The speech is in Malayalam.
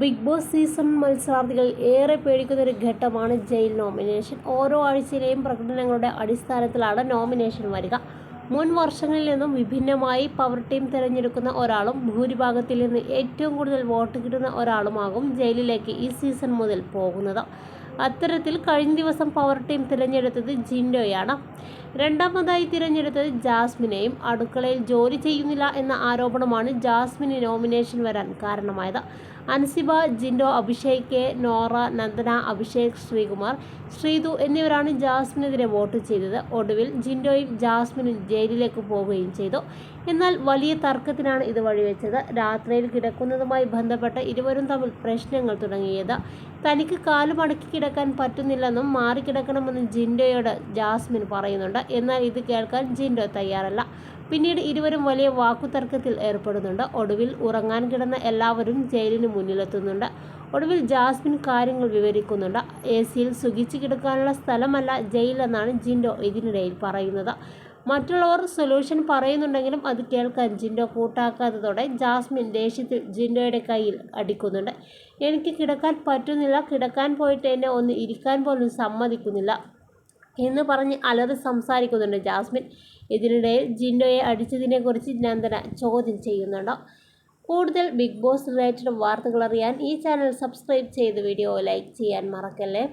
ബിഗ് ബോസ് സീസൺ മത്സരാർത്ഥികൾ ഏറെ പേടിക്കുന്ന ഒരു ഘട്ടമാണ് ജയിൽ നോമിനേഷൻ. ഓരോ ആഴ്ചയിലെയും പ്രകടനങ്ങളുടെ അടിസ്ഥാനത്തിലാണ് നോമിനേഷൻ വരിക. മുൻ വർഷങ്ങളിൽ നിന്നും വിഭിന്നമായി പവർ ടീം തിരഞ്ഞെടുക്കുന്ന ഒരാളും ഭൂരിഭാഗത്തിൽ നിന്ന് ഏറ്റവും കൂടുതൽ വോട്ട് കിട്ടുന്ന ഒരാളുമാകും ജയിലിലേക്ക് ഈ സീസൺ മുതൽ പോകുന്നത്. അത്തരത്തിൽ കഴിഞ്ഞ ദിവസം പവർ ടീം തിരഞ്ഞെടുത്തത് ജിൻഡോയാണ്. രണ്ടാമതായി തിരഞ്ഞെടുത്തത് ജാസ്മിനെയും അടുക്കളയിൽ ജോലി ചെയ്യുന്നില്ല എന്ന ആരോപണമാണ് ജാസ്മിന് നോമിനേഷൻ വരാൻ കാരണമായത്. അൻസിബ ജിൻഡോ അഭിഷേക് കെ നോറ നന്ദന അഭിഷേക് ശ്രീകുമാർ ശ്രീതു എന്നിവരാണ് ജാസ്മിനെതിരെ വോട്ട് ചെയ്തത്. ഒടുവിൽ ജിൻഡോയും ജാസ്മിനും ജയിലിലേക്ക് പോവുകയും ചെയ്തു. എന്നാൽ വലിയ തർക്കത്തിനാണ് ഇത് വഴിവെച്ചത്. രാത്രിയിൽ കിടക്കുന്നതുമായി ബന്ധപ്പെട്ട് ഇരുവരും തമ്മിൽ പ്രശ്നങ്ങൾ തുടങ്ങിയത്. തനിക്ക് കാലുമടക്കി കിടക്കാൻ പറ്റുന്നില്ലെന്നും മാറിക്കിടക്കണമെന്നും ജിൻഡോയോട് ജാസ്മിൻ പറയുന്നുണ്ട്. എന്നാൽ ഇത് കേൾക്കാൻ ജിൻഡോ തയ്യാറല്ല. പിന്നീട് ഇരുവരും വലിയ വാക്കുതർക്കത്തിൽ ഏർപ്പെടുന്നുണ്ട്. ഒടുവിൽ ഉറങ്ങാൻ കിടന്ന എല്ലാവരും ജയിലിന് മുന്നിലെത്തുന്നുണ്ട്. ഒടുവിൽ ജാസ്മിൻ കാര്യങ്ങൾ വിവരിക്കുന്നുണ്ട്. എ സിയിൽ സുഖിച്ചു കിടക്കാനുള്ള സ്ഥലമല്ല ജയിലെന്നാണ് ജിൻഡോ ഇതിനിടയിൽ പറയുന്നത്. മറ്റുള്ളവർ സൊല്യൂഷൻ പറയുന്നുണ്ടെങ്കിലും അത് കേൾക്കാൻ ജിൻഡോ കൂട്ടാക്കാത്തതോടെ ജാസ്മിൻ ദേഷ്യത്തിൽ ജിൻഡോയുടെ കയ്യിൽ അടിക്കുന്നുണ്ട്. എനിക്ക് കിടക്കാൻ പറ്റുന്നില്ല കിടക്കാൻ പോയിട്ട് എന്നെ ഒന്ന് ഇരിക്കാൻ പോലും സമ്മതിക്കുന്നില്ല എന്ന് പറഞ്ഞ് അലറി സംസാരിക്കുന്നുണ്ട് ജാസ്മിൻ. ഇതിനിടയിൽ ജിൻഡോയെ അടിച്ചതിനെക്കുറിച്ച് നന്ദന ചോദ്യം ചെയ്യുന്നുണ്ടോ? കൂടുതൽ ബിഗ് ബോസ് റിലേറ്റഡ് വാർത്തകൾ അറിയാൻ ഈ ചാനൽ സബ്സ്ക്രൈബ് ചെയ്ത് വീഡിയോ ലൈക്ക് ചെയ്യാൻ മറക്കല്ലേ?